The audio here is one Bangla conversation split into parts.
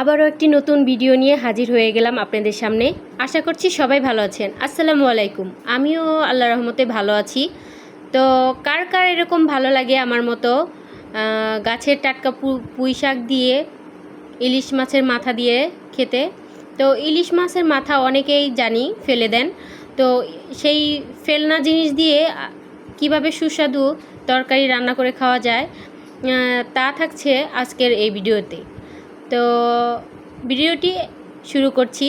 আবারও একটি নতুন ভিডিও নিয়ে হাজির হয়ে গেলাম আপনাদের সামনে। আশা করছি সবাই ভালো আছেন। আসসালামু আলাইকুম। আমিও আল্লাহ রহমতে ভালো আছি। তো কার কার এরকম ভালো লাগে আমার মতো? গাছের টাটকা পুঁই শাক দিয়ে, ইলিশ মাছের মাথা দিয়ে খেতে? তো ইলিশ মাছের মাথা অনেকেই জানি ফেলে দেন। তো সেই ফেলনা জিনিস দিয়ে কীভাবে সুস্বাদু তরকারি রান্না করে খাওয়া যায় তা থাকছে আজকের এই ভিডিওতে। তো ভিডিওটি শুরু করছি।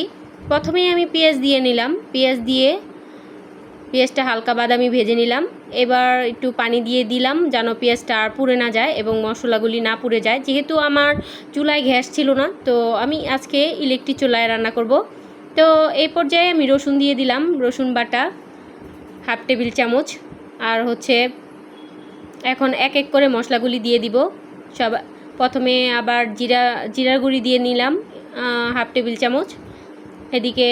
প্রথমেই আমি পেঁয়াজ দিয়ে নিলাম। পেঁয়াজ দিয়ে পেঁয়াজটা হালকা বাদামি ভেজে নিলাম। এবার একটু পানি দিয়ে দিলাম যেন পেঁয়াজটা আর পুড়ে না যায় এবং মশলাগুলি না পুড়ে যায়। যেহেতু আমার চুলায় গ্যাস ছিল না, তো আমি আজকে ইলেকট্রিক চুলায় রান্না করব। তো এই পর্যায়ে আমি রসুন দিয়ে দিলাম। রসুন বাটা হাফ টেবিল চামচ। আর হচ্ছে এখন এক এক করে মশলাগুলি দিয়ে দিব। সব প্রথমে আবার জিরা জিরার গুঁড়ি দিয়ে নিলাম হাফ টেবিল চামচ। এদিকে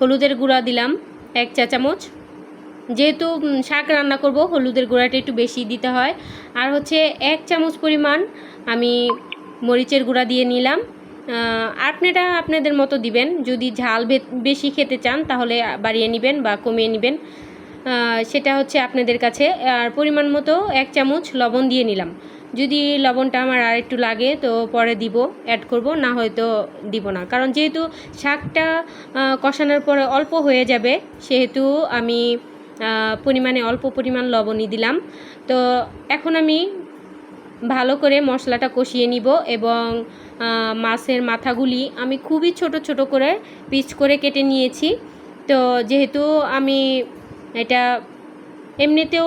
হলুদের গুঁড়া দিলাম এক চা চামচ। যেহেতু শাক রান্না করব হলুদের গুঁড়াটা একটু বেশি দিতে হয়। আর হচ্ছে এক চামচ পরিমাণ আমি মরিচের গুঁড়া দিয়ে নিলাম। আহ, আপনারা আপনাদের মতো দিবেন। যদি ঝাল বেশি খেতে চান তাহলে বাড়িয়ে নেবেন বা কমিয়ে নেবেন। সেটা হচ্ছে আপনাদের কাছে। আর পরিমাণ মতো এক চামচ লবণ দিয়ে নিলাম। যদি লবণটা আমার আর একটু লাগে, তো পরে দিব অ্যাড করব, না হয়তো দিব না। কারণ যেহেতু শাকটা কষানোর পরে অল্প হয়ে যাবে, সেহেতু আমি পরিমাণে অল্প পরিমাণ লবণই দিলাম। তো এখন আমি ভালো করে মশলাটা কষিয়ে নিব এবং মাছের মাথাগুলি আমি খুবই ছোট ছোট করে পিচ করে কেটে নিয়েছি। তো যেহেতু আমি এটা এমনিতেও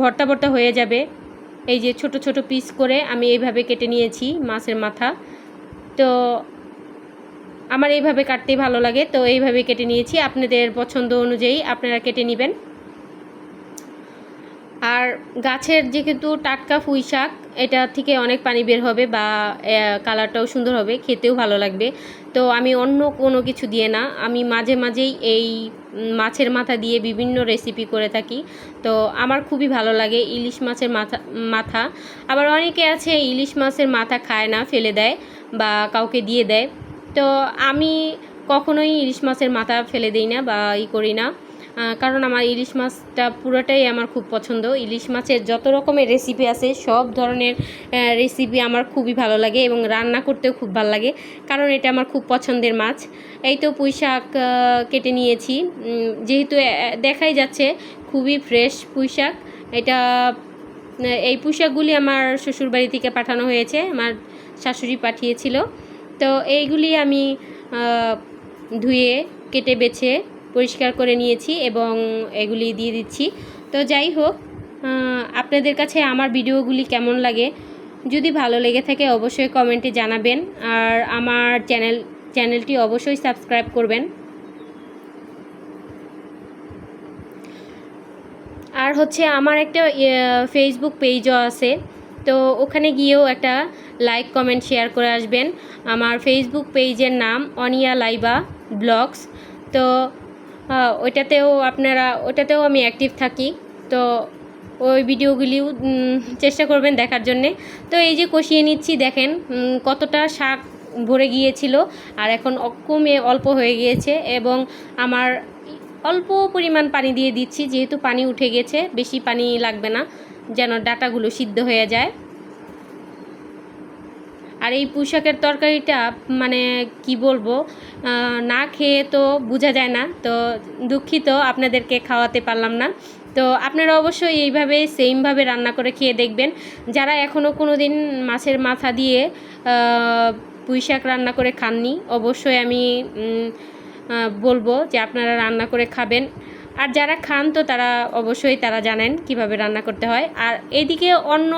ভর্তা ভর্তা হয়ে যাবে এই যে ছোট ছোট পিস করে আমি এইভাবে কেটে নিয়েছি মাছের মাথা। তো আমার এইভাবে কাটতেই ভালো লাগে। তো এইভাবে কেটে নিয়েছি। আপনাদের পছন্দ অনুযায়ী আপনারা কেটে নেবেন। আর গাছের যেহেতু টাটকা পুঁই শাক, এটা থেকে অনেক পানি বের হবে বা কালারটাও সুন্দর হবে, খেতেও ভালো লাগবে। তো আমি অন্য কোনো কিছু দিয়ে না, আমি মাঝে মাঝেই এই মাছের মাথা দিয়ে বিভিন্ন রেসিপি করে থাকি। তো আমার খুবই ভালো লাগে ইলিশ মাছের মাথা মাথা। আবার অনেকে আছে ইলিশ মাছের মাথা খায় না, ফেলে দেয় বা কাউকে দিয়ে দেয়। তো আমি কখনোই ইলিশ মাছের মাথা ফেলে দিই না বা ই করি না। কারণ আমার ইলিশ মাছটা পুরোটাই আমার খুব পছন্দ। ইলিশ মাছের যত রকমের রেসিপি আছে, সব ধরনের রেসিপি আমার খুবই ভালো লাগে এবং রান্না করতেও খুব ভালো লাগে। কারণ এটা আমার খুব পছন্দের মাছ। এই তো পুঁই শাক কেটে নিয়েছি। যেহেতু দেখাই যাচ্ছে, খুবই ফ্রেশ পুঁই শাক। এটা এই পুঁই শাকগুলি আমার শ্বশুরবাড়ি থেকে পাঠানো হয়েছে, আমার শাশুড়ি পাঠিয়েছিল। তো এইগুলি আমি ধুয়ে, কেটে বেছে পরিষ্কার করে নিয়েছি এবং এগুলি দিয়ে দিচ্ছি। তো যাই হোক আপনাদের কাছে আমার ভিডিওগুলি কেমন লাগে? যদি ভালো লেগে থাকে অবশ্যই কমেন্টে জানাবেন আর আমার চ্যানেল, চ্যানেলটি অবশ্যই সাবস্ক্রাইব করবেন। আর হচ্ছে আমার একটা ফেসবুক পেজও আছে। তো ওখানে গিয়েও একটা লাইক কমেন্ট শেয়ার করে আসবেন। আমার ফেসবুক পেজের নাম অনিয়া লাইবা ব্লগস। তো ওইটাতেও আপনারা, ওইটাতেও আমি অ্যাক্টিভ থাকি। তো ওই ভিডিওগুলিও চেষ্টা করবেন দেখার জন্যে। তো এই যে কষিয়ে নিচ্ছি, দেখেন কতটা শাক ভরে গিয়েছিল, আর এখন কমে অল্প হয়ে গিয়েছে এবং আমার অল্প পরিমাণ পানি দিয়ে দিচ্ছি, যেহেতু পানি উঠে গেছে, বেশি পানি লাগবে না, যেন ডাটাগুলো সিদ্ধ হয়ে যায়। আর এই পুঁশাকের তরকারিটা মানে কি বলব না খেয়ে তো বোঝা যায় না। তো দুঃখিত আপনাদেরকে খাওয়াতে পারলাম না। তো আপনারা অবশ্যই এইভাবে সেমভাবে রান্না করে খেয়ে দেখবেন। যারা এখনও কোনো দিন মাছের মাথা দিয়ে আহ, পুঁই শাক রান্না করে খাননি অবশ্যই আমি বলব যে আপনারা রান্না করে খাবেন। আর যারা খান তো তারা অবশ্যই তারা জানেন কীভাবে রান্না করতে হয়। আর এদিকে অন্য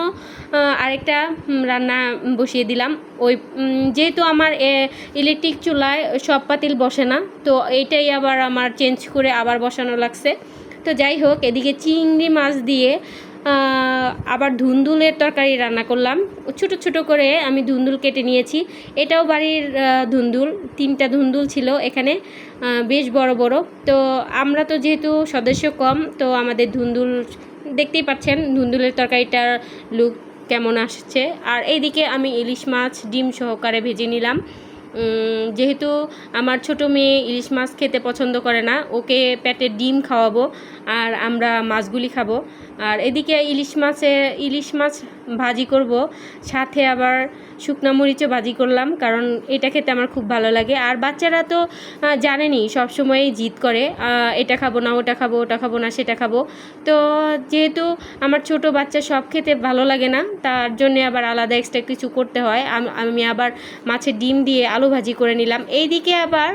আরেকটা রান্না বসিয়ে দিলাম। ওই যেহেতু আমার ইলেকট্রিক চুলায় সব পাতিল বসে না, তো এইটাই আবার আমার চেঞ্জ করে আবার বসানো লাগছে। তো যাই হোক, এদিকে চিংড়ি মাছ দিয়ে আবার ধুন্দুলের তরকারি রান্না করলাম। ছোট ছোট করে আমি ধুন্দুল কেটে নিয়েছি। এটাও বাড়ির ধুন্দুল, তিনটা ধুন্দুল ছিল এখানে বেশ বড় বড়। তো আমরা তো যেহেতু সদস্য কম, তো আমাদের ধুন্দুল, দেখতেই পাচ্ছেন ধুন্দুলের তরকারিটার লুক কেমন আসছে। আর এইদিকে আমি ইলিশ মাছ, ডিম সহকারে ভেজে নিলাম। যেহেতু আমার ছোট মেয়ে ইলিশ মাছ খেতে পছন্দ করে না, ওকে পেটে ডিম খাওয়াবো আর আমরা মাছগুলি খাব। আর এদিকে ইলিশ মাছে, ইলিশ মাছ ভাজি করব। সাথে আবার শুকনো মরিচও ভাজি করলাম কারণ এটা খেতে আমার খুব ভালো লাগে। আর বাচ্চারা তো আহ, জানেনই সবসময়ই জিদ করে এটা খাব না ওটা খাব ওটা খাব না সেটা খাব। তো যেহেতু আমার ছোট বাচ্চা সব খেতে ভালো লাগে না তার জন্য আবার আলাদা এক্সট্রা কিছু করতে হয়। আমি আবার মাছের ডিম দিয়ে আলু ভাজি করে নিলাম। এইদিকে আবার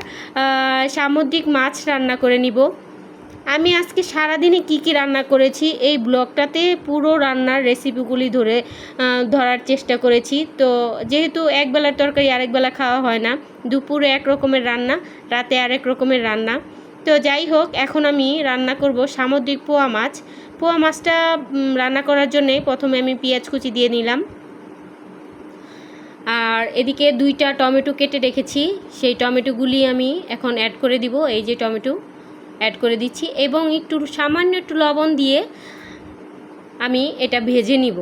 সামুদ্রিক মাছ রান্না করে নিব। আমি আজকে সারাদিনে কি কি রান্না করেছি এই ব্লগটাতে পুরো রান্নার রেসিপিগুলি ধরে ধরার চেষ্টা করেছি। তো যেহেতু একবেলার তরকারি আরেকবেলা খাওয়া হয় না, দুপুরে এক রকমের রান্না, রাতে আরেক রকমের রান্না। তো যাই হোক, এখন আমি রান্না করব সামুদ্রিক পোয়া মাছ। পোয়া মাছটা রান্না করার জন্যে প্রথমে আমি পেঁয়াজ কুচি দিয়ে নিলাম। আর এদিকে দুইটা টমেটো কেটে রেখেছি। সেই টমেটোগুলি আমি এখন অ্যাড করে দিব, এই যে টমেটো। অ্যাড করে দিচ্ছি এবং একটু সামান্য একটু লবণ দিয়ে আমি এটা ভেজে নিব।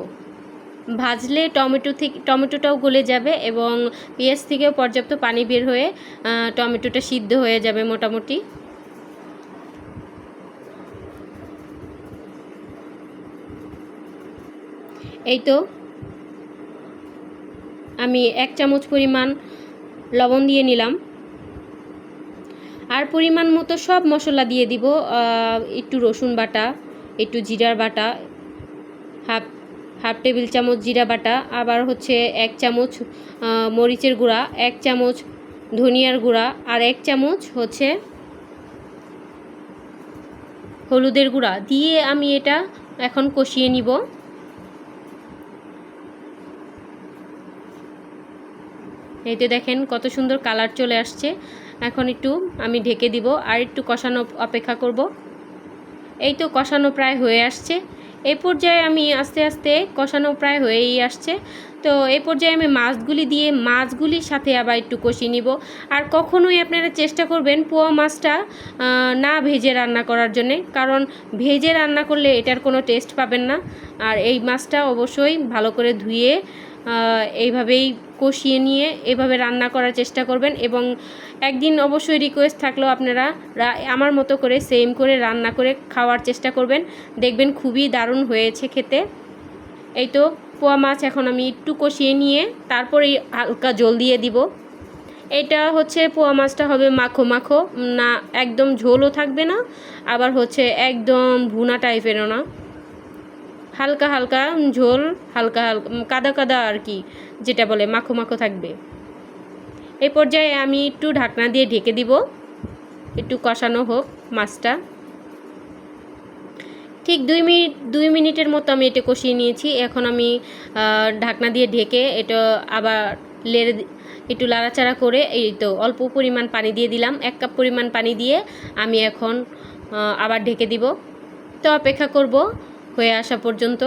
ভাজলে টমেটো থেকে, টমেটোটাও গলে যাবে এবং পেঁয়াজ থেকেও পর্যাপ্ত পানি বের হয়ে টমেটোটা সিদ্ধ হয়ে যাবে মোটামুটি। এই তো আমি এক চামচ পরিমাণ লবণ দিয়ে নিলাম। আর পরিমাণ মতো সব মশলা দিয়ে দিব একটু রসুন বাটা, একটু জিরার বাটা, হাফ হাফ টেবিল চামচ জিরা বাটা, আবার হচ্ছে এক চামচ মরিচের গুঁড়া, এক চামচ ধনিয়ার গুঁড়া, আর এক চামচ হচ্ছে হলুদের গুঁড়া। দিয়ে আমি এটা এখন কষিয়ে নিব। এই তো দেখেন কত সুন্দর কালার চলে আসছে। এখন একটু আমি ঢেকে দিব আর একটু কষানো অপেক্ষা করব। এই তো কষানো প্রায় হয়ে আসছে। এই পর্যায়ে আমি আস্তে আস্তে কষানো প্রায় হয়েই আসছে। তো এই পর্যায়ে আমি মাছগুলি দিয়ে মাছগুলির সাথে আবার একটু কষিয়ে নিব। আর কখনোই আপনারা চেষ্টা করবেন পোয়া মাছটা না ভেজে রান্না করার জন্যে। কারণ ভেজে রান্না করলে এটার কোনো টেস্ট পাবেন না। আর এই মাছটা অবশ্যই ভালো করে ধুয়ে এইভাবেই কষিয়ে নিয়ে এভাবে রান্না করার চেষ্টা করবেন এবং একদিন অবশ্যই রিকোয়েস্ট থাকলেও আপনারা আমার মতো করে সেম করে রান্না করে খাওয়ার চেষ্টা করবেন। দেখবেন খুবই দারুণ হয়েছে খেতে। এই তো পোয়া মাছ এখন আমি একটু কষিয়ে নিয়ে তারপরে হালকা জল দিয়ে দিব। এটা হচ্ছে পোয়া মাছটা হবে মাখো মাখো, না একদম ঝোলও থাকবে না, আবার হচ্ছে একদম ভুনা টাইপেরও না। হালকা হালকা ঝোল, হালকা হালকা কাদা কাদা আর কি, যেটা বলে মাখো মাখো থাকবে। এই পর্যায়ে আমি একটু ঢাকনা দিয়ে ঢেকে দিব। একটু কষানো হোক মাছটা। ঠিক দুই মিনিট দুই মিনিটের মতো আমি এটা কষিয়ে নিয়েছি। এখন আমি ঢাকনা দিয়ে ঢেকে এটা আবার লেড়ে একটু লাড়াচাড়া করে এই তো অল্প পরিমাণ পানি দিয়ে দিলাম। এক কাপ পরিমাণ পানি দিয়ে আমি এখন আবার ঢেকে দিব। তো অপেক্ষা করব। হয়ে আসা পর্যন্ত।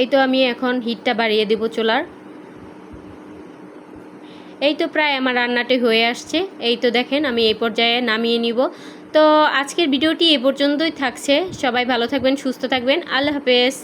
এই তো আমি এখন হিটটা বাড়িয়ে দেব চোলার। এই তো প্রায় আমার রান্নাটি হয়ে আসছে। এই তো দেখেন আমি এই পর্যায়ে নামিয়ে নিব। তো আজকের ভিডিওটি এ পর্যন্তই থাকছে। সবাই ভালো থাকবেন, সুস্থ থাকবেন। আল্লাহ হাফেজ।